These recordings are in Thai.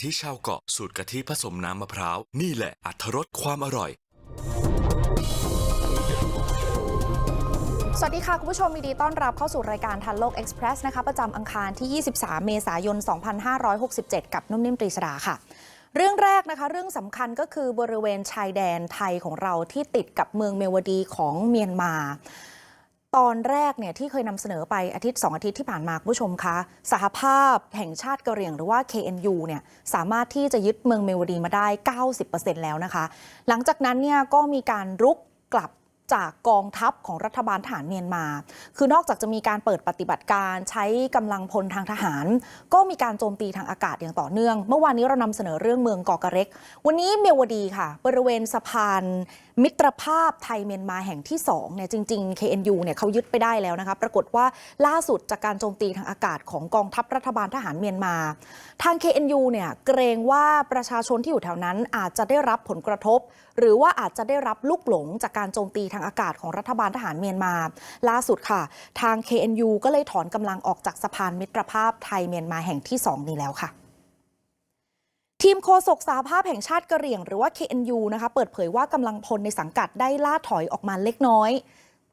ทิชาวเกาะสูตรกะทิผสมน้ำมะพร้าว นี่แหละอัถรสความอร่อย สวัสดีค่ะ คุณผู้ชมยินดีต้อนรับเข้าสู่รายการทันโลกเอ็กซ์เพรสนะคะประจำอังคารที่ 23 เมษายน 2567 กับนุ่มนิ่มตรีสดาค่ะเรื่องแรกนะคะ เรื่องสำคัญก็คือบริเวณชายแดนไทยของเราที่ติดกับเมืองเมวดีของเมียนมา ตอนแรกเนี่ยที่เคยนำเสนอไปอาทิตย์ 2 อาทิตย์ที่ผ่านมาคุณผู้ชมคะสหภาพแห่งชาติกะเหรี่ยงหรือว่า KNU เนี่ยสามารถที่จะยึดเมืองเมวดีมาได้ 90%แล้วนะคะ หลังจากนั้นเนี่ยก็มีการรุกกลับ จากกองทัพของรัฐบาลทหารเมียนมา คือนอกจากจะมีการเปิดปฏิบัติการใช้กำลังพลทางทหาร ก็มีการโจมตีทางอากาศอย่างต่อเนื่อง เมื่อวานนี้เรานำเสนอเรื่องเมืองกอกะเร็ก วันนี้เมียวดีค่ะ บริเวณสะพานมิตรภาพไทยเมียนมาแห่งที่2เนี่ยจริง ๆ KNU เนี่ยเขายึดไปได้แล้วนะคะปรากฏว่าล่าสุดจากการโจมตีทางอากาศของกองทัพรัฐบาลทหารเมียนมา ทาง KNU เนี่ยเกรงว่าประชาชนที่อยู่แถวนั้นอาจจะได้รับผลกระทบ หรือว่าอาจจะได้รับลูกหลงจากการโจมตีทางอากาศของรัฐบาลทหารเมียนมา ล่าสุดค่ะ ทาง KNU ก็เลยถอนกำลังออกจากสะพานมิตรภาพไทยเมียนมาแห่งที่ 2 นี้แล้วค่ะทีมโฆษกสาภาพแห่งชาติกะเหรี่ยง หรือว่า KNU นะคะเปิดเผยว่ากำลังพลในสังกัดได้ล่าถอยออกมาเล็กน้อย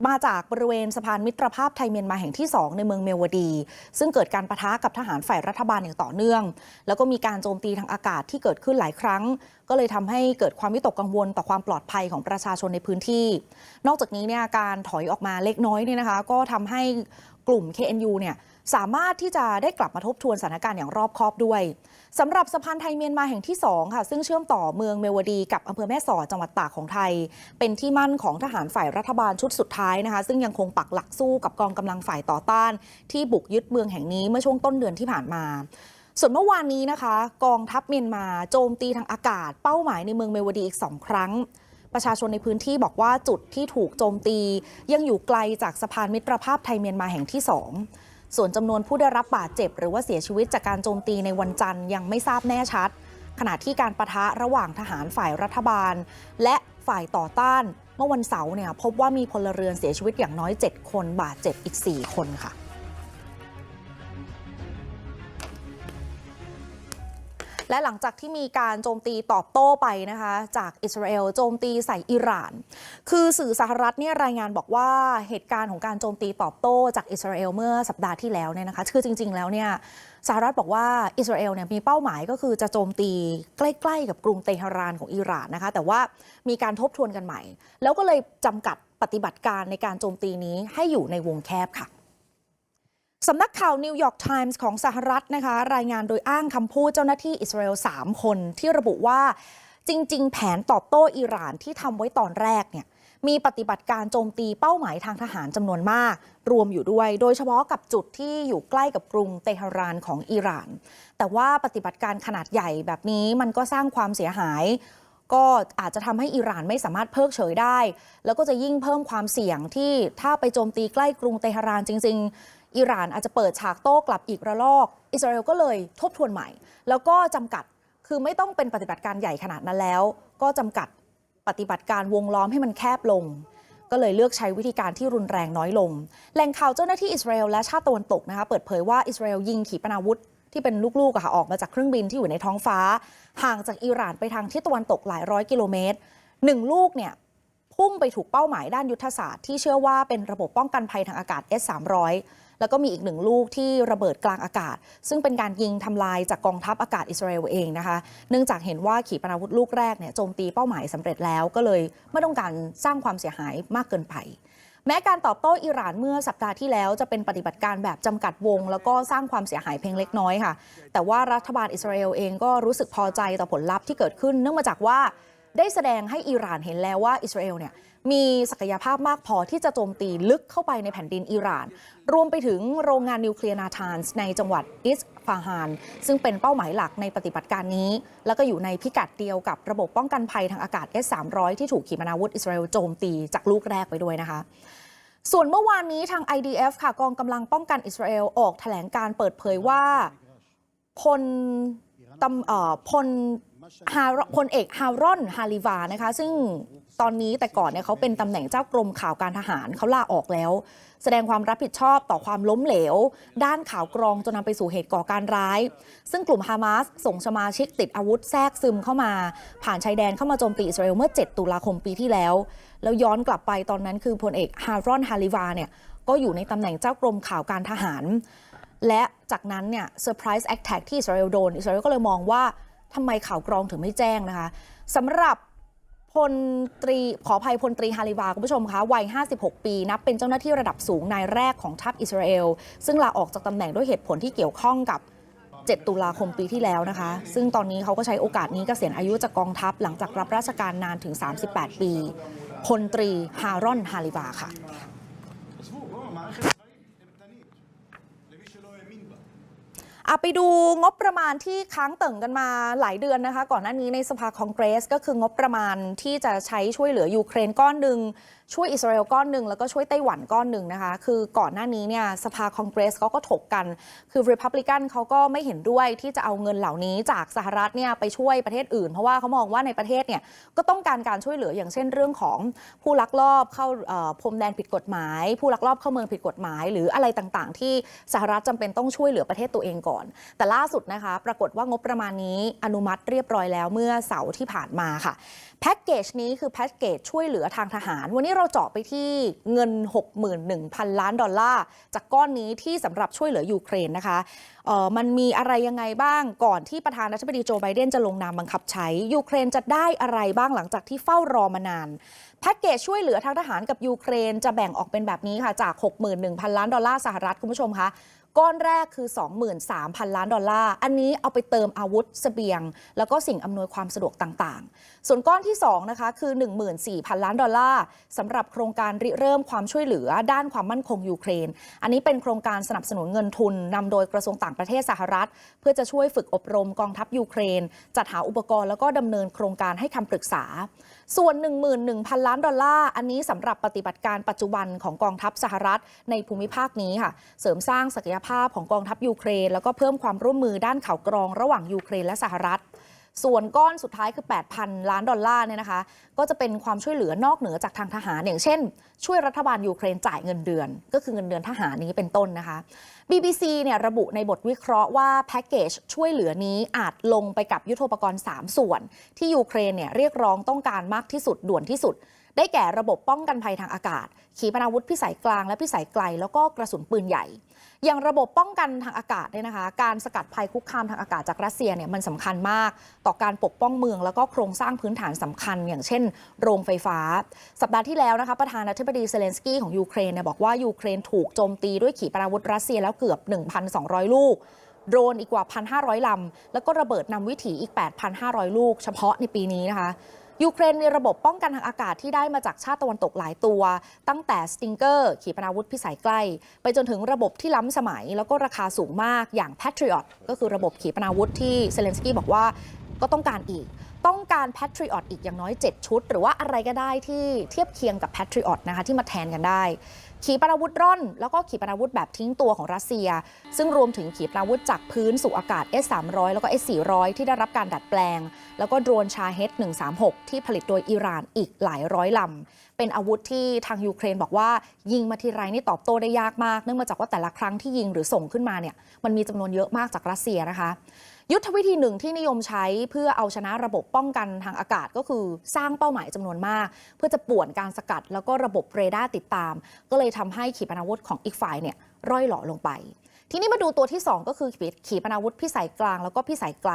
มาจากบริเวณสะพานมิตรภาพไทยเมียนมาแห่งที่ 2 ในเมืองเมวดี ซึ่งเกิดการประทะกับทหารฝ่ายรัฐบาลอย่างต่อเนื่อง แล้วก็มีการโจมตีทางอากาศที่เกิดขึ้นหลายครั้ง ก็เลยทำให้เกิดความวิตกกังวลต่อความปลอดภัยของประชาชนในพื้นที่ นอกจากนี้เนี่ยการถอยออกมาเล็กน้อยเนี่ยนะคะ ก็ทำให้ กลุ่ม KNU เนี่ยสามารถที่จะได้กลับมาทบทวนสถานการณ์อย่างรอบคอบด้วยสำหรับสะพานไทยเมียนมาแห่งที่ 2 ค่ะ ซึ่งเชื่อมต่อเมืองเมวดีกับอำเภอแม่สอดจังหวัดตากของไทย เป็นที่มั่นของทหารฝ่ายรัฐบาลชุดสุดท้ายนะคะ ซึ่งยังคงปักหลักสู้กับกองกำลังฝ่ายต่อต้าน ที่บุกยึดเมืองแห่งนี้เมื่อช่วงต้นเดือนที่ผ่านมาส่วนเมื่อวานนี้นะคะ กองทัพเมียนมาโจมตีทางอากาศ เป้าหมายในเมืองเมวดีอีกสองครั้ง ประชาชนในพื้นที่บอกว่าจุดที่ถูกโจมตี ยังอยู่ไกลจากสะพานมิตรภาพไทยเมียนมาแห่งที่สองส่วนจำนวนผู้ได้รับบาดเจ็บ หรือว่าเสียชีวิตจากการโจมตีในวันจันทร์ยังไม่ทราบแน่ชัด ขณะที่การประทะระหว่างทหารฝ่ายรัฐบาล และฝ่ายต่อต้าน เมื่อวันเสาร์เนี่ยพบว่ามีพลเรือนเสียชีวิตอย่างน้อย 7 คนบาดเจ็บอีก 4 คนค่ะ และหลังจากที่มีการโจมตีตอบโต้ไปนะคะ จากอิสราเอลโจมตีใส่อิหร่าน คือสื่อสหรัฐเนี่ยรายงานบอกว่าเหตุการณ์ของการโจมตีตอบโต้จากอิสราเอลเมื่อสัปดาห์ที่แล้วเนี่ยนะคะคือจริง ๆ แล้วเนี่ยสหรัฐบอกว่าอิสราเอลเนี่ยมีเป้าหมายก็คือจะโจมตีใกล้ ๆ กับกรุงเตหะรานของอิหร่านนะคะ แต่ว่ามีการทบทวนกันใหม่ แล้วก็เลยจำกัดปฏิบัติการในการโจมตีนี้ให้อยู่ในวงแคบค่ะ สำนักข่าวนิวยอร์กไทมส์ของสหรัฐนะคะ รายงานโดยอ้างคำพูดเจ้าหน้าที่อิสราเอล 3 คนที่ระบุว่าจริง ๆ แผนตอบโต้อิหร่านที่ทำไว้ตอนแรกเนี่ยมีปฏิบัติการโจมตีเป้าหมายทางทหารจำนวนมาก รวมอยู่ด้วย โดยเฉพาะกับจุดที่อยู่ใกล้กับกรุงเตหะรานของอิหร่าน แต่ว่าปฏิบัติการขนาดใหญ่แบบนี้มันก็สร้างความเสียหาย ก็อาจจะทำให้อิหร่านไม่สามารถเพิกเฉยได้ แล้วก็จะยิ่งเพิ่มความเสี่ยงที่ถ้าไปโจมตีใกล้กรุงเตหะรานจริง ๆ อิหร่านอาจจะเปิดฉากโต้กลับอีกระลอก อิสราเอลก็เลยทบทวนใหม่ แล้วก็จำกัดคือไม่ต้องเป็นปฏิบัติการใหญ่ขนาดนั้นแล้ว ก็จำกัดปฏิบัติการวงล้อมให้มันแคบลง ก็เลยเลือกใช้วิธีการที่รุนแรงน้อยลง แหล่งข่าวเจ้าหน้าที่อิสราเอลและชาติตะวันตกนะคะเปิดเผยว่าอิสราเอลยิงขีปนาวุธที่เป็นลูกๆค่ะออกมาจากเครื่องบินที่อยู่ในท้องฟ้า ห่างจากอิหร่านไปทางทิศตะวันตกหลายร้อยกิโลเมตรหนึ่งลูกเนี่ยพุ่งไปถูกเป้าหมายด้านยุทธศาสตร์ที่เชื่อว่าเป็นระบบป้องกันภัยทางอากาศ S-300 แล้วก็มีอีกหนึ่งลูกที่ระเบิดกลางอากาศ ซึ่งเป็นการยิงทำลายจากกองทัพอากาศอิสราเอลเองนะคะ เนื่องจากเห็นว่าขีปนาวุธลูกแรกเนี่ยโจมตีเป้าหมายสำเร็จแล้ว ก็เลยไม่ต้องการสร้างความเสียหายมากเกินไปแม้การตอบโต้อิหร่านเมื่อสัปดาห์ที่แล้วจะเป็นปฏิบัติการแบบจำกัดวง แล้วก็สร้างความเสียหายเพียงเล็กน้อยค่ะ แต่ว่ารัฐบาลอิสราเอลเองก็รู้สึกพอใจต่อผลลัพธ์ที่เกิดขึ้น เนื่องมาจากว่าได้แสดงให้อิหร่านเห็นแล้วว่าอิสราเอลเนี่ย มีศักยภาพมากพอที่จะโจมตีลึกเข้าไปในแผ่นดินอิหร่าน รวมไปถึงโรงงานนิวเคลียร์นาธานส์ในจังหวัดอิสฟาฮาน ซึ่งเป็นเป้าหมายหลักในปฏิบัติการนี้ แล้วก็อยู่ในพิกัดเดียวกับระบบป้องกันภัยทางอากาศ S-300 ที่ถูกขีปนาวุธอิสราเอลโจมตีจากลูกแรกไปด้วยนะคะส่วนเมื่อวานนี้ทาง IDF ค่ะกองกำลังป้องกันอิสราเอลออกแถลงการเปิดเผยว่าพลตำเอ่อพลฮาพลเอกฮารอนฮาลิวานะคะ ซึ่ง ตอนนี้แต่ก่อนเนี่ยเขาเป็นตำแหน่งเจ้ากรมข่าวการทหารเขาลาออกแล้ว แสดงความรับผิดชอบต่อความล้มเหลว ด้านข่าวกรองจนนำไปสู่เหตุก่อการร้าย ซึ่งกลุ่มฮามาสส่งสมาชิกติดอาวุธแทรกซึมเข้ามา ผ่านชายแดนเข้ามาโจมตีอิสราเอลเมื่อ 7 ตุลาคมปีที่แล้ว แล้วย้อนกลับไปตอนนั้นคือพลเอกฮารอนฮาริวาเนี่ยก็อยู่ในตำแหน่งเจ้ากรมข่าวการทหาร และจากนั้นเนี่ยเซอร์ไพรส์แอคแท็กที่อิสราเอลโดน อิสราเอลก็เลยมองว่าทำไมข่าวกรองถึงไม่แจ้งนะคะสำหรับ พลตรีขออภัยพลตรีฮาริวาคุณผู้ชมคะวัย 56 ปี นับเป็นเจ้าหน้าที่ระดับสูงนายแรกของทัพอิสราเอล ซึ่งลาออกจากตำแหน่งด้วยเหตุผลที่เกี่ยวข้องกับ 7 ตุลาคมปีที่แล้วนะคะ ซึ่งตอนนี้เขาก็ใช้โอกาสนี้เกษียณอายุจากกองทัพหลังจากรับราชการนานถึง 38 ปีพลตรีฮารอนฮาริวาค่ะ อะไปดูงบประมาณที่ค้างเติ่งกันมาหลายเดือนนะคะ ก่อนหน้านี้ในสภาคองเกรส ก็คืองบประมาณที่จะใช้ช่วยเหลือยูเครนก้อนหนึ่ง ช่วยอิสราเอลก้อนหนึ่งแล้วก็ช่วยไต้หวันก้อนหนึ่งนะคะคือก่อนหน้านี้เนี่ยสภาคองเกรสเขาก็ถกกัน คือริพับลิกันเขาก็ไม่เห็นด้วยที่จะเอาเงินเหล่านี้จากสหรัฐเนี่ยไปช่วยประเทศอื่น เพราะว่าเขามองว่าในประเทศเนี่ยก็ต้องการการช่วยเหลืออย่างเช่นเรื่องของผู้ลักลอบเข้าเอ่อพรมแดนผิดกฎหมาย ผู้ลักลอบเข้าเมืองผิดกฎหมาย หรืออะไรต่างๆ ที่สหรัฐจำเป็นต้องช่วยเหลือประเทศตัวเองก่อน แต่ล่าสุดนะคะ ปรากฏว่างบประมาณนี้อนุมัติเรียบร้อยแล้วเมื่อเสาร์ที่ผ่านมาค่ะแพ็กเกจนี้คือแพ็กเกจช่วยเหลือทางทหาร วันนี้เราเจาะไปที่เงิน 61,000 ล้านดอลลาร์ จากก้อนนี้ที่สำหรับช่วยเหลือยูเครนนะคะเออมันมีอะไรยังไงบ้างก่อนที่ประธานาธิบดีโจไบเดนจะลงนามบังคับใช้ ยูเครนจะได้อะไรบ้างหลังจากที่เฝ้ารอมานานแพ็กเกจช่วยเหลือทางทหารกับยูเครนจะแบ่งออกเป็นแบบนี้ค่ะจาก 61,000 ล้านดอลลาร์สหรัฐคุณผู้ชมคะ ก้อนแรกคือ 23,000 ล้านดอลลาร์ อันนี้เอาไปเติมอาวุธเสบียง แล้วก็สิ่งอำนวยความสะดวกต่างๆ ส่วนก้อนที่2นะคะคือ 14,000 ล้านดอลลาร์สำหรับโครงการริเริ่มความช่วยเหลือด้านความมั่นคงยูเครน อันนี้เป็นโครงการสนับสนุนเงินทุนนำโดยกระทรวงต่างประเทศสหรัฐ เพื่อจะช่วยฝึกอบรมกองทัพยูเครน จัดหาอุปกรณ์แล้วก็ดำเนินโครงการให้คำปรึกษา ส่วน 11,000 ล้านดอลลาร์ อันนี้สำหรับปฏิบัติการปัจจุบันของกองทัพสหรัฐในภูมิภาคนี้ค่ะ เสริมสร้างศักยภาพของกองทัพยูเครน แล้วก็เพิ่มความร่วมมือด้านข่าวกรองระหว่างยูเครนและสหรัฐ ส่วนก้อนสุดท้ายคือ 8,000 ล้านดอลลาร์เนี่ยนะคะ ก็จะเป็นความช่วยเหลือนอกเหนือจากทางทหาร อย่างเช่น ช่วยรัฐบาลยูเครนจ่ายเงินเดือน ก็คือเงินเดือนทหารนี้เป็นต้นนะคะ BBC เนี่ยระบุในบทวิเคราะห์ว่าแพ็กเกจช่วยเหลือนี้อาจลงไปกับยุทโธปกรณ์ 3 ส่วน ที่ยูเครนเนี่ยเรียกร้องต้องการมากที่สุดด่วนที่สุด ได้แก่ระบบป้องกันภัยทางอากาศ ขีปนาวุธพิสัยกลางและพิสัยไกล แล้วก็กระสุนปืนใหญ่ อย่างระบบป้องกันทางอากาศเนี่ยนะคะ การสกัดภัยคุกคามทางอากาศจากรัสเซียเนี่ยมันสำคัญมาก ต่อการปกป้องเมืองแล้วก็โครงสร้างพื้นฐานสำคัญ อย่างเช่น โรงไฟฟ้า สัปดาห์ที่แล้วนะคะประธานาธิบดีเซเลนสกี้ของยูเครนเนี่ยบอกว่ายูเครนถูกโจมตีด้วยขีปนาวุธรัสเซียแล้วเกือบ 1,200 ลูกโดรนอีกกว่า 1,500 ลำ แล้วก็ระเบิดนำวิถีอีก 8,500 ลูก เฉพาะในปีนี้นะคะ ยูเครนมีระบบป้องกันทางอากาศที่ได้มาจากชาติตะวันตกหลายตัว ตั้งแต่สติงเกอร์ขีปนาวุธพิสัยใกล้ ไปจนถึงระบบที่ล้ำสมัย แล้วก็ราคาสูงมากอย่าง Patriot ก็คือระบบขีปนาวุธที่เซเลนสกี้บอกว่า ก็ต้องการอีก ต้องการ Patriot อีกอย่างน้อย 7 ชุด หรือว่าอะไรก็ได้ที่เทียบเคียงกับ Patriot นะคะที่มาแทนกันได้ ขีปนาวุธร่อน แล้วก็ขีปนาวุธแบบทิ้งตัวของรัสเซีย ซึ่งรวมถึงขีปนาวุธจากพื้นสู่อากาศ S-300 แล้วก็ S-400 ที่ได้รับการดัดแปลง แล้วก็โดรนชาเฮด136 ที่ผลิตโดยอิหร่านอีกหลายร้อยลำเป็นอาวุธที่ทางยูเครนบอกว่า ยิงมาทีไรนี่ตอบโต้ได้ยากมาก เนื่องมาจากว่าแต่ละครั้งที่ยิงหรือส่งขึ้นมาเนี่ยมันมีจำนวนเยอะมากจากรัสเซียนะคะ ยุทธวิธีหนึ่งที่นิยมใช้เพื่อเอาชนะระบบป้องกันทางอากาศก็คือสร้างเป้าหมายจำนวนมาก เพื่อจะป่วนการสกัด แล้วก็ระบบเรดาร์ติดตาม ก็เลยทำให้ขีปนาวุธของอีกฝ่ายเนี่ยร่อยหล่อลงไป ทีนี้มาดูตัวที่ 2 ก็คือขีปนาวุธพิสัยกลางแล้วก็พิสัยไกล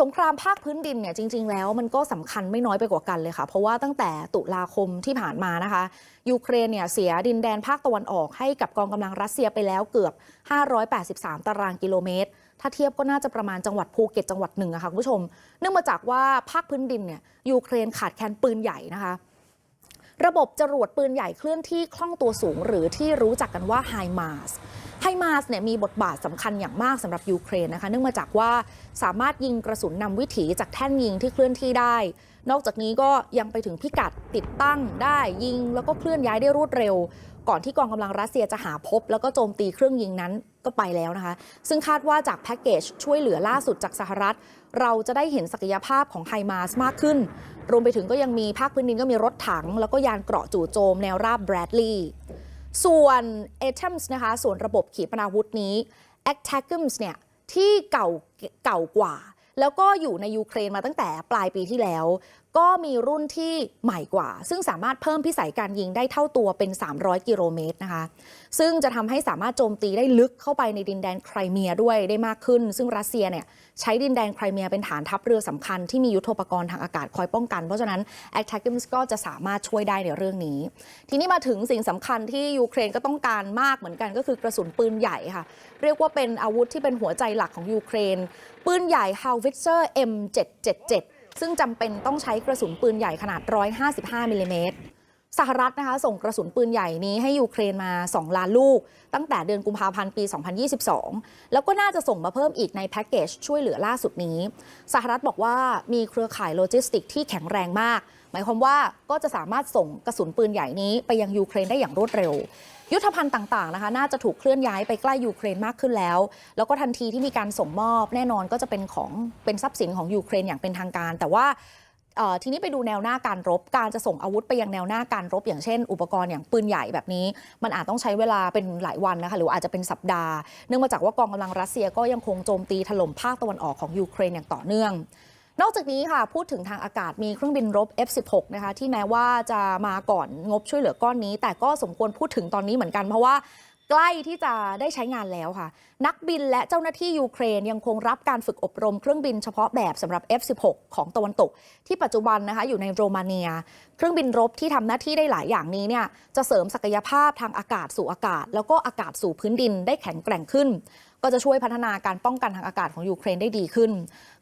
สงครามภาคพื้นดินเนี่ยจริง ๆ แล้วมันก็สำคัญไม่น้อยไปกว่ากันเลยค่ะ เพราะว่าตั้งแต่ตุลาคมที่ผ่านมานะคะ ยูเครนเนี่ยเสียดินแดนภาคตะวันออกให้กับกองกำลังรัสเซียไปแล้วเกือบ 583 ตารางกิโลเมตร ถ้าเทียบก็น่าจะประมาณจังหวัดภูเก็ตจังหวัดหนึ่งอะค่ะคุณผู้ชม เนื่องมาจากว่าภาคพื้นดินเนี่ยยูเครนขาดแคลนปืนใหญ่นะคะ ระบบจรวดปืนใหญ่เคลื่อนที่คล่องตัวสูง หรือที่รู้จักกันว่าไฮมาสไฮไฮมาสเนี่ยมีบทบาทสำคัญอย่างมากสำหรับยูเครนนะคะ เนื่องมาจากว่าสามารถยิงกระสุนนำวิถีจากแท่นยิงที่เคลื่อนที่ได้ นอกจากนี้ก็ยังไปถึงพิกัดติดตั้งได้ยิง แล้วก็เคลื่อนย้ายได้รวดเร็ว ก่อนที่กองกำลังรัสเซียจะหาพบ แล้วก็โจมตีเครื่องยิงนั้นก็ไปแล้วนะคะ ซึ่งคาดว่าจากแพ็กเกจช่วยเหลือล่าสุดจากสหรัฐ เราจะได้เห็นศักยภาพของไฮมาสมากขึ้น รวมไปถึงก็ยังมีภาคพื้นดินก็มีรถถัง แล้วก็ยานเกราะจู่โจมแนวราบแบรดลีย์ส่วน a t o m s นะคะส่วนระบบขีปนาวุธนี้ a t a c m s เนี่ยที่เก่าเก่ากว่า แล้วก็อยู่ในยูเครนมาตั้งแต่ปลายปีที่แล้ว ก็มีรุ่นที่ใหม่กว่า ซึ่งสามารถเพิ่มพิสัยการยิงได้เท่าตัวเป็น 300 กิโลเมตรนะคะ ซึ่งจะทำให้สามารถโจมตีได้ลึกเข้าไปในดินแดนไครเมียด้วยได้มากขึ้น ซึ่งรัสเซียเนี่ยใช้ดินแดนไครเมียเป็นฐานทัพเรือสำคัญที่มียุทโธปกรณ์ทางอากาศคอยป้องกัน เพราะฉะนั้น a t a c m s ก็จะสามารถช่วยได้ในเรื่องนี้ ทีนี้มาถึงสิ่งสำคัญที่ยูเครนก็ต้องการมากเหมือนกันก็คือกระสุนปืนใหญ่ค่ะ เรียกว่าเป็นอาวุธที่เป็นหัวใจหลักของยูเครน ปืนใหญ่ Howitzer M777 ซึ่งจำเป็นต้องใช้กระสุนปืนใหญ่ขนาด 155 มิลลิเมตรสหรัฐนะคะส่งกระสุนปืนใหญ่นี้ให้ยูเครนมา 2 ล้านลูก ตั้งแต่เดือนกุมภาพันธ์ปี 2022 แล้วก็น่าจะส่งมาเพิ่มอีกในแพ็กเกจช่วยเหลือล่าสุดนี้ สหรัฐบอกว่ามีเครือข่ายโลจิสติกที่แข็งแรงมาก หมายความว่าก็จะสามารถส่งกระสุนปืนใหญ่นี้ไปยังยูเครนได้อย่างรวดเร็ว ยุทธภัณฑ์ต่างๆนะคะน่าจะถูกเคลื่อนย้ายไปใกล้ยูเครนมากขึ้นแล้ว แล้วก็ทันทีที่มีการส่งมอบแน่นอนก็จะเป็นของเป็นทรัพย์สินของยูเครนอย่างเป็นทางการ แต่ว่าทีนี้ไปดูแนวหน้าการรบ การจะส่งอาวุธไปยังแนวหน้าการรบ อย่างเช่น อุปกรณ์อย่างปืนใหญ่แบบนี้ มันอาจต้องใช้เวลาเป็นหลายวันนะคะหรืออาจจะเป็นสัปดาห์ เนื่องมาจากว่ากองกำลังรัสเซียก็ยังคงโจมตีถล่มภาคตะวันออกของยูเครนอย่างต่อเนื่อง นอกจากนี้ค่ะพูดถึงทางอากาศมีเครื่องบินรบ F16 นะคะที่แม้ว่าจะมาก่อนงบช่วยเหลือก้อนนี้ แต่ก็สมควรพูดถึงตอนนี้เหมือนกัน เพราะว่าใกล้ที่จะได้ใช้งานแล้วค่ะ นักบินและเจ้าหน้าที่ยูเครนยังคงรับการฝึกอบรมเครื่องบินเฉพาะแบบสำหรับ F16 ของตะวันตก ที่ปัจจุบันนะคะอยู่ในโรมาเนีย เครื่องบินรบที่ทำหน้าที่ได้หลายอย่างนี้เนี่ยจะเสริมศักยภาพทางอากาศสู่อากาศ แล้วก็อากาศสู่พื้นดินได้แข็งแกร่งขึ้น ก็จะช่วยพัฒนาการป้องกันทางอากาศของยูเครนได้ดีขึ้น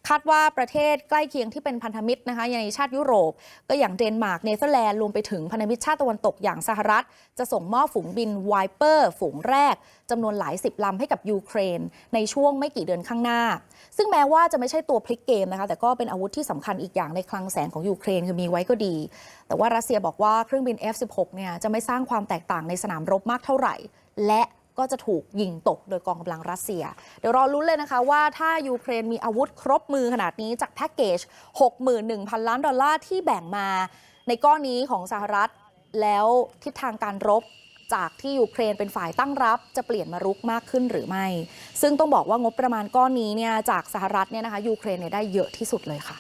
คาดว่าประเทศใกล้เคียงที่เป็นพันธมิตรนะคะในชาติยุโรป ก็อย่างเดนมาร์กเนเธอร์แลนด์รวมไปถึงพันธมิตรชาติตะวันตกอย่างสหรัฐ จะส่งมอบฝูงบินไวเปอร์ฝูงแรกจำนวนหลายสิบลำให้กับยูเครน ในช่วงไม่กี่เดือนข้างหน้า ซึ่งแม้ว่าจะไม่ใช่ตัวพลิกเกมนะคะแต่ก็เป็นอาวุธที่สำคัญอีกอย่างในคลังแสงของยูเครนคือมีไว้ก็ดี แต่ว่ารัสเซียบอกว่าเครื่องบิน F16 เนี่ยจะไม่สร้างความแตกต่างในสนามรบมากเท่าไหร่ และ ก็จะถูกยิงตกโดยกองกำลังรัสเซีย เดี๋ยวรอลุ้นเลยนะคะว่าถ้ายูเครนมีอาวุธครบมือขนาดนี้จากแพ็กเกจ 61,000 ล้านดอลลาร์ที่แบ่งมา ในก้อนนี้ของสหรัฐแล้วทิศทางการรบจากที่ยูเครนเป็นฝ่ายตั้งรับ จะเปลี่ยนมารุกมากขึ้นหรือไม่ ซึ่งต้องบอกว่างบประมาณก้อนนี้เนี่ยจากสหรัฐเนี่ยนะคะยูเครนเนี่ยได้เยอะที่สุดเลยค่ะ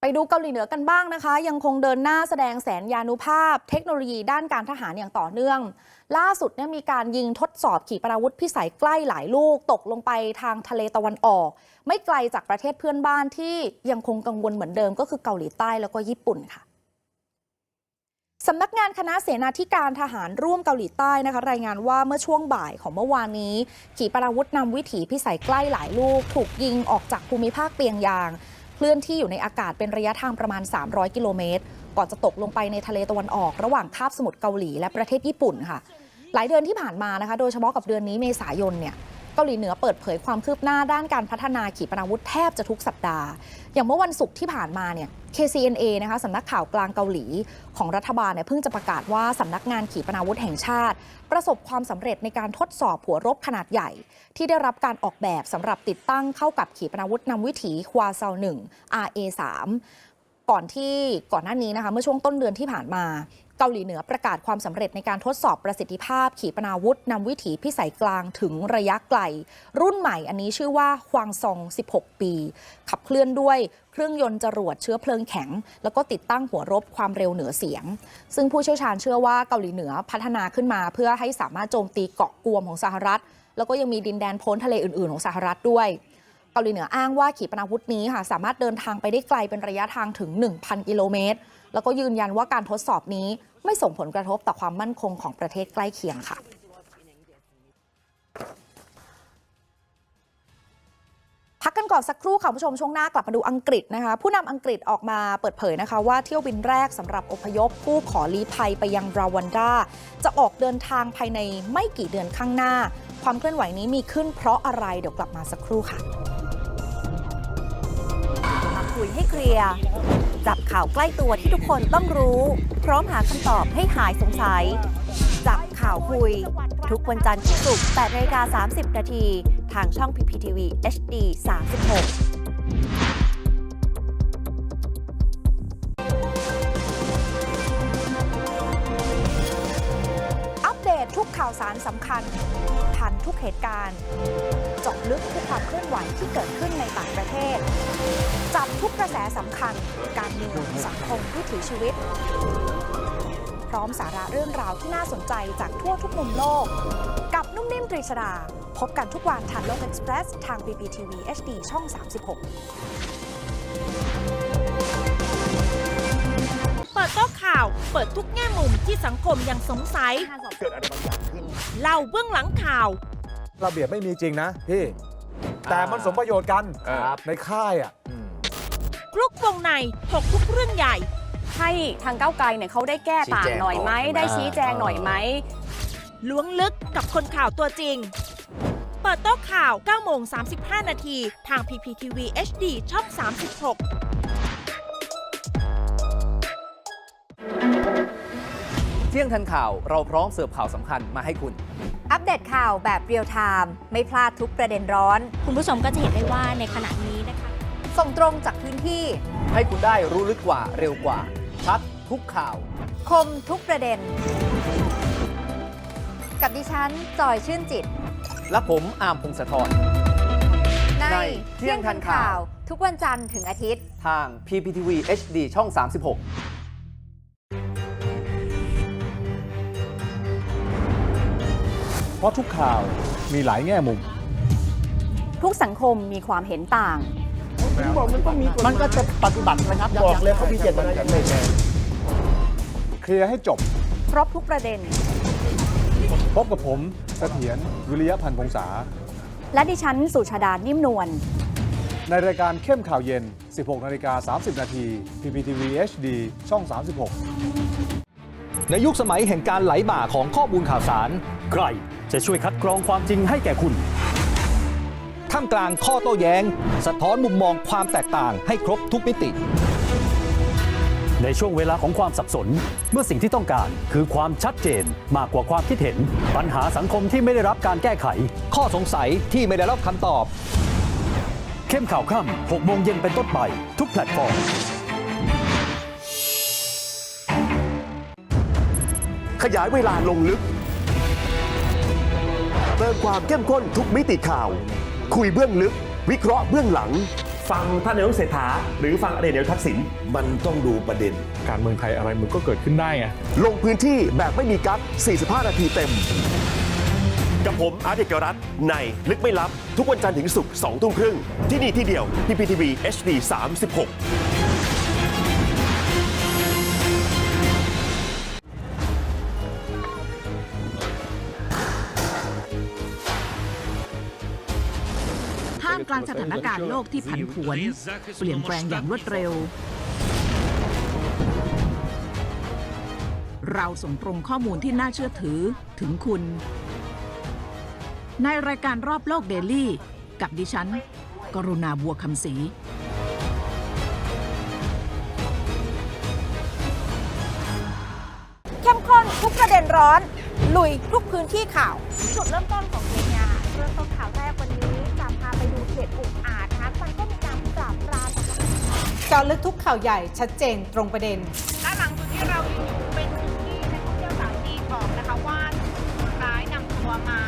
ไปดูเกาหลีเหนือกันบ้างนะคะ ยังคงเดินหน้าแสดงแสนยานุภาพ เทคโนโลยีด้านการทหารอย่างต่อเนื่อง ล่าสุดเนี่ยมีการยิงทดสอบขีปนาวุธพิสัยใกล้หลายลูกตกลงไปทางทะเลตะวันออก ไม่ไกลจากประเทศเพื่อนบ้านที่ยังคงกังวลเหมือนเดิมก็คือเกาหลีใต้แล้วก็ญี่ปุ่นค่ะสำนักงานคณะเสนาธิการทหารร่วมเกาหลีใต้นะคะรายงานว่าเมื่อช่วงบ่ายของเมื่อวานนี้ ขีปนาวุธนำวิถีพิสัยใกล้หลายลูก ถูกยิงออกจากภูมิภาคเปียงยาง เคลื่อนที่อยู่ในอากาศเป็นระยะทางประมาณ 300 กิโลเมตร ก่อนจะตกลงไปในทะเลตะวันออก ระหว่างคาบสมุทรเกาหลีและประเทศญี่ปุ่นค่ะ หลายเดือนที่ผ่านมานะคะ โดยเฉพาะกับเดือนนี้เมษายนเนี่ยเกาหลีเหนือเปิดเผยความคืบหน้าด้านการพัฒนาขีปนาวุธแทบจะทุกสัปดาห์ อย่างเมื่อวันศุกร์ที่ผ่านมาเนี่ย KCNA นะคะสำนักข่าวกลางเกาหลีของรัฐบาลเนี่ยเพิ่งจะประกาศว่าสำนักงานขีปนาวุธแห่งชาติ ประสบความสำเร็จในการทดสอบหัวรบขนาดใหญ่ ที่ได้รับการออกแบบสำหรับติดตั้งเข้ากับขีปนาวุธนำวิถีควาเซล1 RA3 ก่อนที่ก่อนหน้านี้นะคะเมื่อช่วงต้นเดือนที่ผ่านมาเกาหลีเหนือประกาศความสำเร็จในการทดสอบประสิทธิภาพ ขีปนาวุธนำวิถีพิสัยกลางถึงระยะไกล รุ่นใหม่อันนี้ชื่อว่าฮวางซอง 16 ปี ขับเคลื่อนด้วยเครื่องยนต์จรวดเชื้อเพลิงแข็ง แล้วก็ติดตั้งหัวรบความเร็วเหนือเสียง ซึ่งผู้เชี่ยวชาญเชื่อว่าเกาหลีเหนือพัฒนาขึ้นมา เพื่อให้สามารถโจมตีเกาะกวมของสหรัฐ แล้วก็ยังมีดินแดนพ้นทะเลอื่น ๆ ของสหรัฐด้วยเกาหลีเหนืออ้างว่าขีปนาวุธนี้ค่ะสามารถเดินทางไปได้ไกลเป็นระยะทางถึง 1,000 กิโลเมตร แล้วก็ยืนยันว่าการทดสอบนี้ไม่ส่งผลกระทบต่อความมั่นคงของประเทศใกล้เคียงค่ะพักกันก่อนสักครู่ค่ะผู้ชมช่วงหน้ากลับมาดูอังกฤษนะคะ ผู้นำอังกฤษออกมาเปิดเผยนะคะ ว่าเที่ยวบินแรกสำหรับอพยพผู้ขอลี้ภัยไปยังราวันดาจะออกเดินทางภายในไม่กี่เดือนข้างหน้า ความเคลื่อนไหวนี้มีขึ้นเพราะอะไรเดี๋ยวกลับมาสักครู่ค่ะมาคุยให้เคลียร์จับข่าวใกล้ตัวที่ทุกคนต้องรู้ พร้อมหาคำตอบให้หายสงสัย จับข่าวคุย ทุกวันจันทร์ถึงศุกร์8นาฬิกา30 นาที ทางช่อง PPTV HD 36 สารสำคัญ ทันทุกเหตุการณ์เจาะลึกทุกความเคลื่อนไหวที่เกิดขึ้นในต่างประเทศ จับทุกกระแสสำคัญ การเมืองสังคมวิถีชีวิต พร้อมสาระเรื่องราวที่น่าสนใจจากทั่วทุกมุมโลก กับนุ่มนิ่มตรีชดา พบกันทุกวันทางโลกเอ็กซ์เพรสทาง BBTV HD ช่อง 36 เปิดโต๊ะข่าว เปิดทุกแง่มุมที่สังคมยังสงสัย เกิดอะไรบางอย่างขึ้น เล่าเบื้องหลังข่าว ระเบียบไม่มีจริงนะพี่ แต่มันสมประโยชน์กันครับ ในค่ายอะ คลุกวงในถกทุกเรื่องใหญ่ ให้ทางก้าวไกลเนี่ยเขาได้แก้ต่างหน่อยไหมชี้แจงก่อนได้ชี้แจงหน่อยไหม ล้วงลึกกับคนข่าวตัวจริง เปิดโต๊ะข่าว9โมง35 นาที ทาง PPTV HD ช่อง 36 ที่ยงทันข่าวเราพร้อมเสิร์ฟข่าวสำคัญมาให้คุณ อัปเดตข่าวแบบเรียลไทม์ไม่พลาดทุกประเด็นร้อน คุณผู้ชมก็จะเห็นได้ว่าในขณะนี้นะคะ ส่งตรงจากพื้นที่ ให้คุณได้รู้ลึกกว่าเร็วกว่า ชัดทุกข่าว คมทุกประเด็น กับดิฉันจอยชื่นจิต และผมอาร์มพงศธรในในเที่ยงทันข่าว ทุกวันจันทร์ถึงอาทิตย์ ทาง PPTV HD ช่อง 36 เพราะทุกข่าวมีหลายแง่มุม ทุกสังคมมีความเห็นต่างมันก็จะปฏิบัตินะครับบอกเลยเขามีเจตนาอย่างไรเคลียร์ให้จบ ครบทุกประเด็น พบกับผมเสถียรวิริยพันธ์พงษา และดิฉันสุชาดานิ่มนวล ในรายการเข้มข่าวเย็น 16นาฬิกา30 นาที PPTV HD ช่อง 36 ในยุคสมัยแห่งการไหลบ่าของข้อมูลข่าวสาร ใคร จะช่วยคัดกรองความจริงให้แก่คุณ ท่ามกลางข้อโต้แย้ง สะท้อนมุมมองความแตกต่างให้ครบทุกมิติ ในช่วงเวลาของความสับสน เมื่อสิ่งที่ต้องการคือความชัดเจนมากกว่าความคิดเห็น ปัญหาสังคมที่ไม่ได้รับการแก้ไข ข้อสงสัยที่ไม่ได้รับคำตอบ เข้มข่าวค่ำ6โมงเย็นเป็นต้นไปทุกแพลตฟอร์ม ขยายเวลาลงลึก เติมความเข้มข้นทุกมิติข่าว คุยเบื้องลึก วิเคราะห์เบื้องหลัง ฟังท่านนายกเศรษฐาหรือฟังอดีตนายกทักษิณมันต้องดูประเด็น การเมืองไทยอะไรมันก็เกิดขึ้นได้ไงลงพื้นที่แบบไม่มีกั๊ก45 นาทีเต็ม กับผมอาร์ตเอกรัตน์ในลึกไม่ลับ ทุกวันจันทร์ถึงศุกร์2ทุ่มครึ่งที่นี่ที่เดียว PPTV HD 36างสถานการณ์โลกที่ผันผวน เปลี่ยนแปลงอย่างรวดเร็ว เราส่งตรงข้อมูลที่น่าเชื่อถือถึงคุณ ในรายการรอบโลกเดลี่ กับดิฉัน กรุณาบัวคำศรีเข้มข้นทุกประเด็นร้อน ลุยทุกพื้นที่ข่าว จุดเริ่มต้นของเรื่องาเริ่มต้นข่าวแรกวันนี้ ไปดูเหตุอุกอาจนะคะมันก็มีการปราบปรามนะคะเจาะลึกทุกข่าวใหญ่ชัดเจนตรงประเด็น ด้านหลังจุดที่เราอยู่เป็นจุดที่นักท่องเที่ยวสาวจีนบอกนะคะว่าคนร้ายนำตัวมา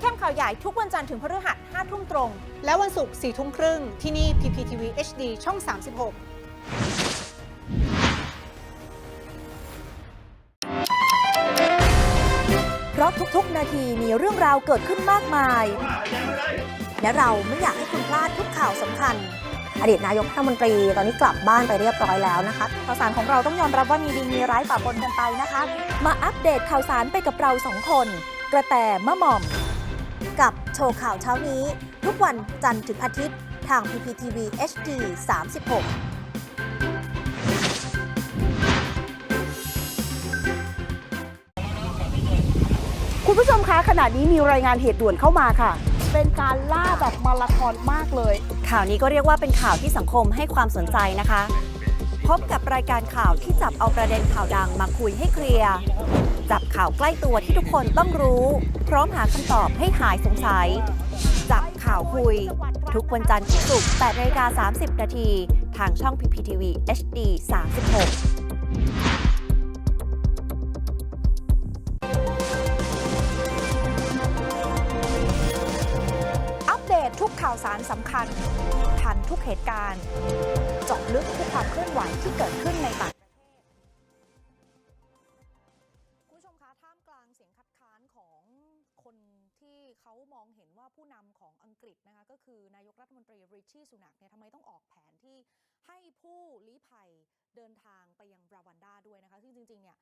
เข้มข่าวใหญ่ทุกวันจันทร์ถึงพฤหัส5ทุ่มตรง และวันศุกร์4ทุ่มครึ่งที่นี่ PPTV HD ช่อง 36เพราะทุกๆ นาทีมีเรื่องราวเกิดขึ้นมากมาย และเราไม่อยากให้คุณพลาดทุกข่าวสำคัญ อดีตนายกรัฐมนตรีตอนนี้กลับบ้านไปเรียบร้อยแล้วนะคะข่าวสารของเราต้องยอมรับว่ามีดีมีร้ายปะปนกันไปนะคะ มาอัปเดตข่าวสารไปกับเราสองคน กระแตมะหม่อม กับโชว์ข่าวเช้านี้ ทุกวันจันทร์ถึงอาทิตย์ ทาง PPTV HD 36คุณผู้ชมคะขณะนี้มีรายงานเหตุด่วนเข้ามาค่ะ เป็นการล่าแบบมาราธอนมากเลย ข่าวนี้ก็เรียกว่าเป็นข่าวที่สังคมให้ความสนใจนะคะ พบกับรายการข่าวที่จับเอาประเด็นข่าวดังมาคุยให้เคลียร์จับข่าวใกล้ตัวที่ทุกคนต้องรู้ พร้อมหาคำตอบให้หายสงสัย จับข่าวคุย ทุกวันจันทร์ถึงศุกร์8นาฬิกา30 นาที ทางช่อง PPTV HD 36าวสารสำคัญ ทันทุกเหตุการณ์เจาะลึกทุกความเคลื่อนไหวที่เกิดขึ้นในต่างประเทศคุณผู้ชมคะท่ามกลางเสียงคัดค้านของคนที่เขามองเห็นว่าผู้นำของอังกฤษนะคะก็คือนายกรัฐมนตรีริชชี่สุนักเนี่ยทำไมต้องออกแผนที่ให้ผู้ลี้ภัยเดินทางไปยังราวันดาด้วยนะคะซึ่งจริงๆเนี่ย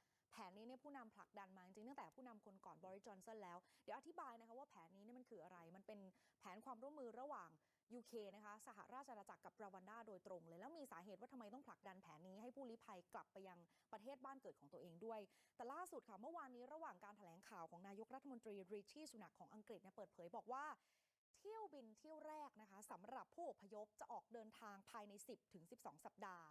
นนี้เนี่ยผู้นำผลักดันมาจริงตั้งแต่ผู้นำคนก่อนบริจอนสันแล้ว เดี๋ยวอธิบายนะคะว่าแผนนี้เนี่ยมันคืออะไร มันเป็นแผนความร่วมมือระหว่าง UK นะคะสหราชอาณาจักรกับรวันดาโดยตรงเลย แล้วมีสาเหตุว่าทำไมต้องผลักดันแผนนี้ให้ผู้ลี้ภัยกลับไปยังประเทศบ้านเกิดของตัวเองด้วย แต่ล่าสุดค่ะเมื่อวานนี้ระหว่างการแถลงข่าวของนายกรัฐมนตรีริชี่สุนักของอังกฤษเนี่ยเปิดเผยบอกว่าเที่ยวบินเที่ยวแรกนะคะสำหรับผู้อพยพจะออกเดินทางภายใน 10ถึง12 สัปดาห์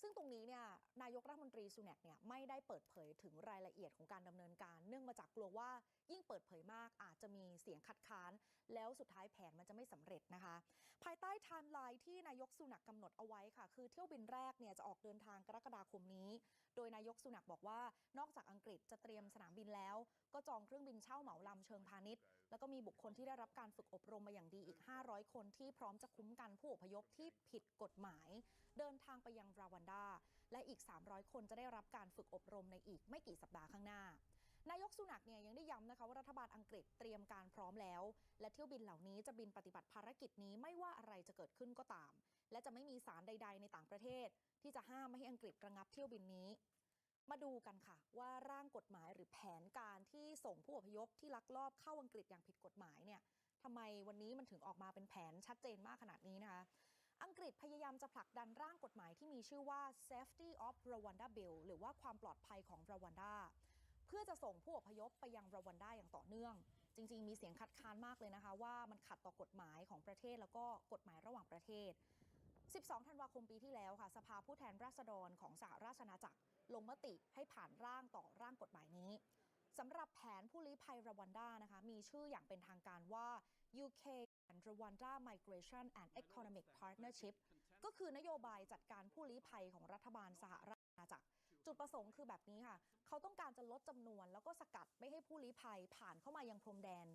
ซึ่งตรงนี้เนี่ยนายกรัฐมนตรีสุนักเนี่ยไม่ได้เปิดเผยถึงรายละเอียดของการดำเนินการ เนื่องมาจากกลัวว่ายิ่งเปิดเผยมากอาจจะมีเสียงคัดค้าน แล้วสุดท้ายแผนมันจะไม่สำเร็จนะคะ ภายใต้ไทม์ไลน์ที่นายกสุนักกำหนดเอาไว้ค่ะ คือเที่ยวบินแรกเนี่ยจะออกเดินทางกรกฎาคมนี้ โดยนายกสุนักบอกว่านอกจากอังกฤษจะเตรียมสนามบินแล้ว ก็จองเครื่องบินเช่าเหมาลำเชิงพาณิชย์ แล้วก็มีบุคคลที่ได้รับการฝึกอบรมมาอย่างดีอีก 500 คนที่พร้อมจะคุ้มกันผู้อพยพที่ผิดกฎหมาย เดินทางไปยังราวันดา และอีก 300 คนจะได้รับการฝึกอบรมในอีกไม่กี่สัปดาห์ข้างหน้า นายกสุนักเนี่ยยังได้ย้ำนะคะว่ารัฐบาลอังกฤษเตรียมการพร้อมแล้ว และเที่ยวบินเหล่านี้จะบินปฏิบัติภารกิจนี้ไม่ว่าอะไรจะเกิดขึ้นก็ตาม และจะไม่มีสารใด ๆ ในต่างประเทศ ที่จะห้ามไม่ให้อังกฤษระงับเที่ยวบินนี้มาดูกันค่ะว่าร่างกฎหมายหรือแผนการที่ส่งผู้อพยพที่ลักลอบเข้าอังกฤษอย่างผิดกฎหมายเนี่ยทำไมวันนี้มันถึงออกมาเป็นแผนชัดเจนมากขนาดนี้นะคะ อังกฤษพยายามจะผลักดันร่างกฎหมายที่มีชื่อว่า Safety of Rwanda Bill หรือว่าความปลอดภัยของรวันดาเพื่อจะส่งผู้อพยพไปยังรวันดาอย่างต่อเนื่อง จริง ๆ มีเสียงคัดค้านมากเลยนะคะ ว่ามันขัดต่อกฎหมายของประเทศแล้วก็กฎหมายระหว่างประเทศ 12 ธันวาคมปีที่แล้วค่ะ สภาผู้แทนราษฎรของสหราชอาณาจักร ลงมติให้ผ่านร่างต่อร่างกฎหมายนี้สำหรับแผนผู้ลี้ภัยรวันดานะคะ มีชื่ออย่างเป็นทางการว่า UK Rwanda Migration and Economic Partnership ก็คือนโยบายจัดการผู้ลี้ภัยของรัฐบาลสหราชอาณาจักรจุดประสงค์คือแบบนี้ค่ะ เขาต้องการจะลดจำนวน แล้วก็สกัดไม่ให้ผู้ลี้ภัยผ่านเข้ามายังพรมแดน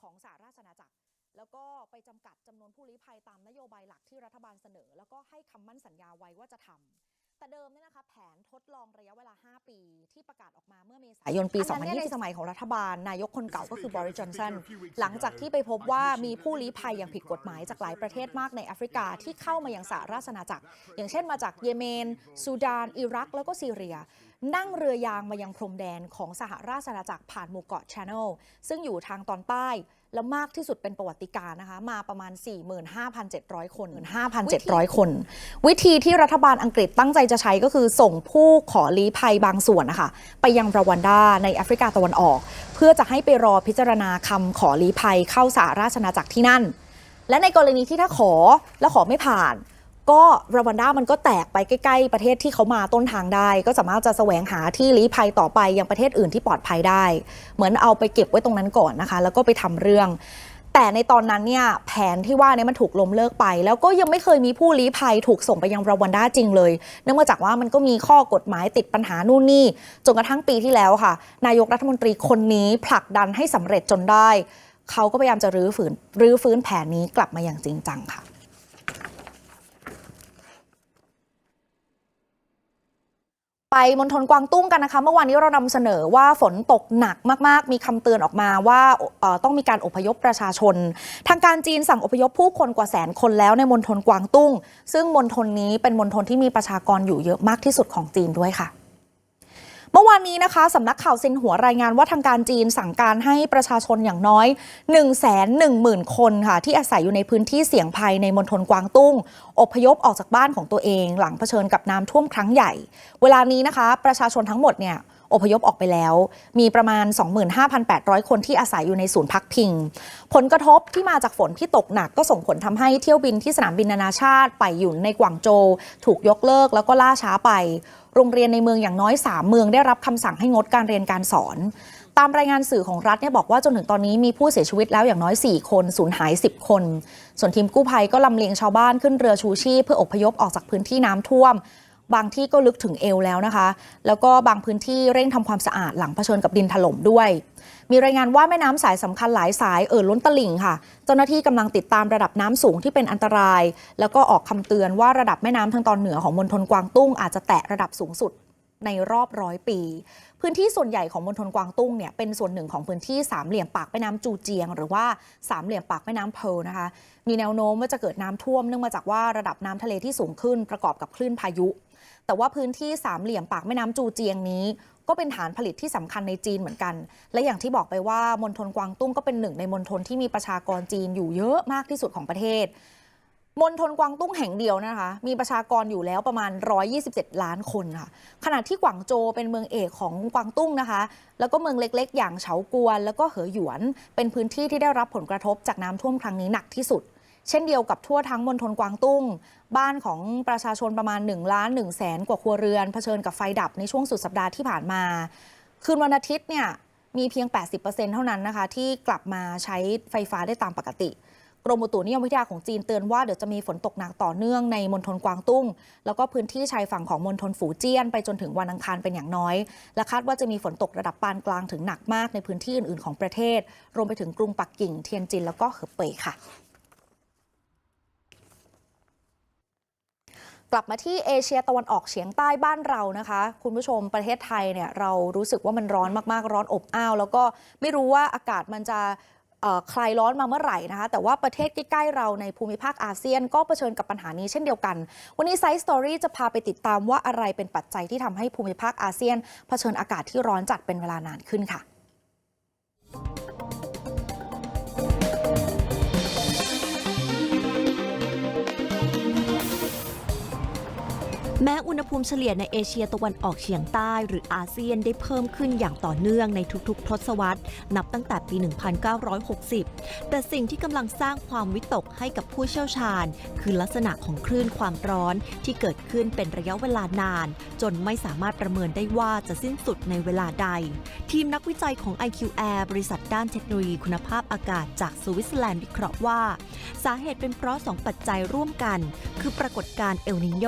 ของสหราชอาณาจักร แล้วก็ไปจำกัดจำนวนผู้ลี้ภัยตามนโยบายหลักที่รัฐบาลเสนอ แล้วก็ให้คำมั่นสัญญาไว้ว่าจะทำ แต่เดิมเนี่ยนะคะแผนทดลองระยะเวลา 5 ปีที่ประกาศออกมาเมื่อเมษายนปี 2020ในสมัยของรัฐบาล นายกคนเก่าก็คือบริจอนสันหลังจากที่ไปพบว่ามีผู้ลี้ภัยอย่างผิดกฎหมายจากหลายประเทศมากในแอฟริกาที่เข้ามายังสหราชอาณาจักร อย่างเช่นมาจากเยเมนซูดาน อิรัก แล้วก็ซีเรีย นั่งเรือยางมายังพรมแดนของสหราชอาณาจักรผ่านหมู่เกาะช n น e l ซึ่งอยู่ทางตอนใต้ แล้วมากที่สุดเป็นประวัติการณ์นะคะ มาประมาณ 45,700 คน 5,700 คน วิธีที่รัฐบาลอังกฤษตั้งใจจะใช้ก็คือส่งผู้ขอลี้ภัยบางส่วนนะคะ ไปยังรวันดาในแอฟริกาตะวันออก เพื่อจะให้ไปรอพิจารณาคำขอลี้ภัยเข้าสหราชอาณาจักรที่นั่น และในกรณีที่ถ้าขอแล้วขอไม่ผ่าน ก็รวันดามันก็แตกไปใกล้ ๆ ประเทศที่เขามาต้นทางได้ ก็สามารถจะแสวงหาที่ลี้ภัยต่อไปยังประเทศอื่นที่ปลอดภัยได้ เหมือนเอาไปเก็บไว้ตรงนั้นก่อนนะคะ แล้วก็ไปทำเรื่อง แต่ในตอนนั้นเนี่ยแผนที่ว่าเนี่ยมันถูกล้มเลิกไป แล้วก็ยังไม่เคยมีผู้ลี้ภัยถูกส่งไปยังรวันดาจริงเลย เนื่องมาจากว่ามันก็มีข้อกฎหมายติดปัญหานู่นนี่จนกระทั่งปีที่แล้วค่ะ นายกรัฐมนตรีคนนี้ผลักดันให้สำเร็จจนได้ เขาก็พยายามจะรื้อฝืนรื้อฟื้นแผนนี้กลับมาอย่างจริงจังค่ะ ไปมณฑลกวางตุ้งกันนะคะ เมื่อวานนี้เรานำเสนอว่าฝนตกหนักมาก ๆ มีคำเตือนออกมาว่าต้องมีการอพยพประชาชน ทางการจีนสั่งอพยพผู้คนกว่าแสนคนแล้วในมณฑลกวางตุ้ง ซึ่งมณฑลนี้เป็นมณฑลที่มีประชากรอยู่เยอะมากที่สุดของจีนด้วยค่ะ เมื่อวานนี้นะคะสำนักข่าวซินหัวรายงานว่าทางการจีนสั่งการให้ประชาชนอย่างน้อย 1 1 0 0 0 0 คนค่ะ ที่อาศัยอยู่ในพื้นที่เสี่ยงภัยในมณฑลกวางตุ้ง อพยพออกจากบ้านของตัวเอง หลังเผชิญกับน้ำท่วมครั้งใหญ่ เวลานี้นะคะ ประชาชนทั้งหมดเนี่ยอพยพออกไปแล้ว มีประมาณ 25,800 คนที่อาศัยอยู่ในศูนย์พักพิง ผลกระทบที่มาจากฝนที่ตกหนักก็ส่งผลทำให้เที่ยวบินที่สนามบินนานาชาติ ไปหยุนในกวางโจวถูกยกเลิกแล้วก็ล่าช้าไป โรงเรียนในเมืองอย่างน้อย 3 เมืองได้รับคำสั่งให้งดการเรียนการสอน ตามรายงานสื่อของรัฐเนี่ยบอกว่าจนถึงตอนนี้มีผู้เสียชีวิตแล้วอย่างน้อย 4 คนสูญหาย 10 คน ส่วนทีมกู้ภัยก็ลำเลียงชาวบ้านขึ้นเรือชูชีพเพื่ออพยพออกจากพื้นที่น้ำท่วม บางที่ก็ลึกถึงเอวแล้วนะคะ แล้วก็บางพื้นที่เร่งทำความสะอาดหลังเผชิญกับดินถล่มด้วย มีรายงานว่าแม่น้ำสายสำคัญหลายสายเอ่อล้นตลิ่งค่ะ เจ้าหน้าที่กำลังติดตามระดับน้ำสูงที่เป็นอันตราย แล้วก็ออกคำเตือนว่าระดับแม่น้ำทางตอนเหนือของมณฑลกวางตุ้งอาจจะแตะระดับสูงสุดในรอบร้อยปี พื้นที่ส่วนใหญ่ของมณฑลกวางตุ้งเนี่ยเป็นส่วนหนึ่งของพื้นที่สามเหลี่ยมปากแม่น้ำจูเจียง หรือว่าสามเหลี่ยมปากแม่น้ำเพลนะคะ มีแนวโน้มว่าจะเกิดน้ำท่วมเนื่องมาจากว่าระดับน้ำทะเลที่สูงขึ้นประกอบกับคลื่นพายุ แต่ว่าพื้นที่สามเหลี่ยมปากแม่น้ำจูเจียงนี้ ก็เป็นฐานผลิตที่สำคัญในจีนเหมือนกัน และอย่างที่บอกไปว่ามณฑลกวางตุ้งก็เป็นหนึ่งในมณฑลที่มีประชากรจีนอยู่เยอะมากที่สุดของประเทศมณฑลกวางตุ้งแห่งเดียวนะคะ มีประชากรอยู่แล้วประมาณ 127 ล้านคนค่ะ ขณะที่กวางโจเป็นเมืองเอกของกวางตุ้งนะคะ แล้วก็เมืองเล็กๆ อย่างเฉากวน แล้วก็เหอหยวน เป็นพื้นที่ที่ได้รับผลกระทบจากน้ำท่วมครั้งนี้หนักที่สุด เช่นเดียวกับทั่วทั้งมณฑลกวางตุ้ง บ้านของประชาชนประมาณ1ล้าน1แสนกว่าครัวเรือนเผชิญกับไฟดับในช่วงสุดสัปดาห์ที่ผ่านมา คืนวันอาทิตย์เนี่ยมีเพียง 80%เท่านั้นนะคะ ที่กลับมาใช้ไฟฟ้าได้ตามปกติ กรมอุตุนิยมวิทยาของจีนเตือนว่าเดี๋ยวจะมีฝนตกหนักต่อเนื่องในมณฑลกวางตุ้ง แล้วก็พื้นที่ชายฝั่งของมณฑลฝูเจี้ยน ไปจนถึงวันอังคารเป็นอย่างน้อย และคาดว่าจะมีฝนตกระดับปานกลางถึงหนักมากในพื้นที่อื่นๆ ของประเทศ รวมไปถึงกรุงปักกิ่งเทียนจินแล้วก็เหอเป่ยค่ะ กลับมาที่เอเชียตะวันออกเฉียงใต้บ้านเรานะคะ คุณผู้ชมประเทศไทยเนี่ยเรารู้สึกว่ามันร้อนมากๆร้อนอบอ้าว แล้วก็ไม่รู้ว่าอากาศมันจะคลายร้อนมาเมื่อไหร่นะคะ แต่ว่าประเทศใกล้ๆเราในภูมิภาคอาเซียนก็เผชิญกับปัญหานี้เช่นเดียวกัน วันนี้ไซส์สตอรี่จะพาไปติดตามว่าอะไรเป็นปัจจัยที่ทำให้ภูมิภาคอาเซียน เผชิญอากาศที่ร้อนจัดเป็นเวลานานขึ้นค่ะ แม้อุณหภูมิเฉลี่ยในเอเชียตะวันออกเฉียงใต้หรืออาเซียนได้เพิ่มขึ้นอย่างต่อเนื่องในทุกๆ ทศวรรษ นับตั้งแต่ปี 1960 แต่สิ่งที่กำลังสร้างความวิตกให้กับผู้เชี่ยวชาญ คือลักษณะของคลื่นความร้อนที่เกิดขึ้นเป็นระยะเวลานาน จนไม่สามารถประเมินได้ว่าจะสิ้นสุดในเวลาใด ทีมนักวิจัยของ IQ Air บริษัทด้านเทคโนโลยีคุณภาพอากาศจากสวิตเซอร์แลนด์วิเคราะห์ว่า สาเหตุเป็นเพราะ 2 ปัจจัยร่วมกัน คือปรากฏการณ์เอลนิโย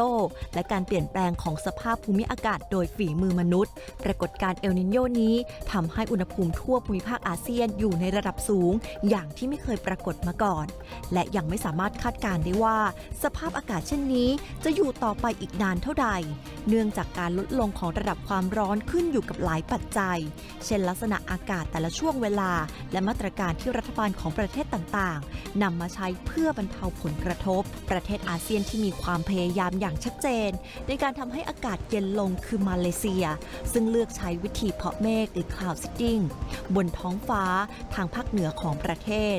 และการเปลี่ยนแปลงของสภาพภูมิอากาศโดยฝีมือมนุษย์ ปรากฏการณ์เอลนินโยนี้ทำให้อุณหภูมิทั่วภูมิภาคอาเซียนอยู่ในระดับสูง อย่างที่ไม่เคยปรากฏมาก่อน และยังไม่สามารถคาดการณ์ได้ว่า สภาพอากาศเช่นนี้ จะอยู่ต่อไปอีกนานเท่าใด เนื่องจากการลดลงของระดับความร้อนขึ้นอยู่กับหลายปัจจัย เช่น ลักษณะอากาศแต่ละช่วงเวลา และมาตรการที่รัฐบาลของประเทศต่างๆนำมาใช้เพื่อบรรเทาผลกระทบ ประเทศอาเซียนที่มีความพยายามอย่างชัดเจนในการทำให้อากาศเย็นลงคือมาเลเซีย ซึ่งเลือกใช้วิธีเพาะเมฆหรือ cloud seeding บนท้องฟ้าทางภาคเหนือของประเทศ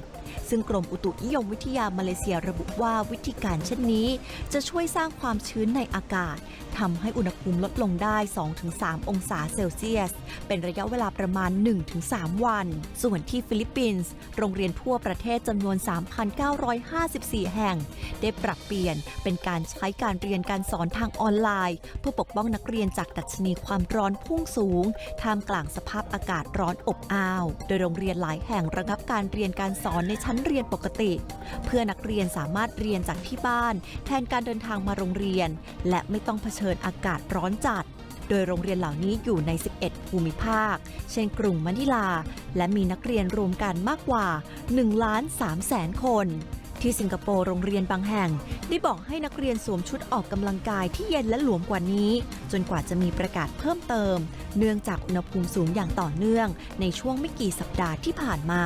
ซึ่งกรมอุตุนิยมวิทยามาเลเซียระบุว่าวิธีการเช่นนี้ จะช่วยสร้างความชื้นในอากาศทำให้อุณหภูมิลดลงได้ 2-3 องศาเซลเซียส เป็นระยะเวลาประมาณ 1-3 วัน ส่วนที่ฟิลิปปินส์ โรงเรียนทั่วประเทศจำนวน 3,954 แห่ง ได้ปรับเปลี่ยนเป็นการใช้การเรียนการสอนทางออนไลน์ เพื่อปกป้องนักเรียนจากดัชนีความร้อนพุ่งสูง ท่ามกลางสภาพอากาศร้อนอบอ้าว โดยโรงเรียนหลายแห่งระงับการเรียนการสอนในชั้นเรียนปกติ เพื่อนักเรียนสามารถเรียนจากที่บ้าน แทนการเดินทางมาโรงเรียน และไม่ต้องเผชิญอากาศร้อนจัด โดยโรงเรียนเหล่านี้อยู่ใน 11 ภูมิภาค เช่นกรุงมะนิลา และมีนักเรียนรวมกันมากกว่า1ล้าน3แสนคน ที่สิงคโปร์โรงเรียนบางแห่ง ได้บอกให้นักเรียนสวมชุดออกกำลังกายที่เย็นและหลวมกว่านี้ จนกว่าจะมีประกาศเพิ่มเติม เนื่องจากอุณหภูมิสูงอย่างต่อเนื่อง ในช่วงไม่กี่สัปดาห์ที่ผ่านมา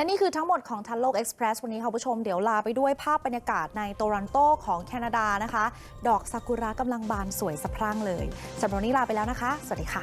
และนี่คือทั้งหมดของทันโลกเอ็กซ์เพรสวันนี้ค่ะผู้ชมเดี๋ยวลาไปด้วยภาพบรรยากาศในโตรอนโตของแคนาดานะคะ ดอกซากุระกำลังบานสวยสะพรั่งเลยสำหรับวันนี้ลาไปแล้วนะคะ สวัสดีค่ะ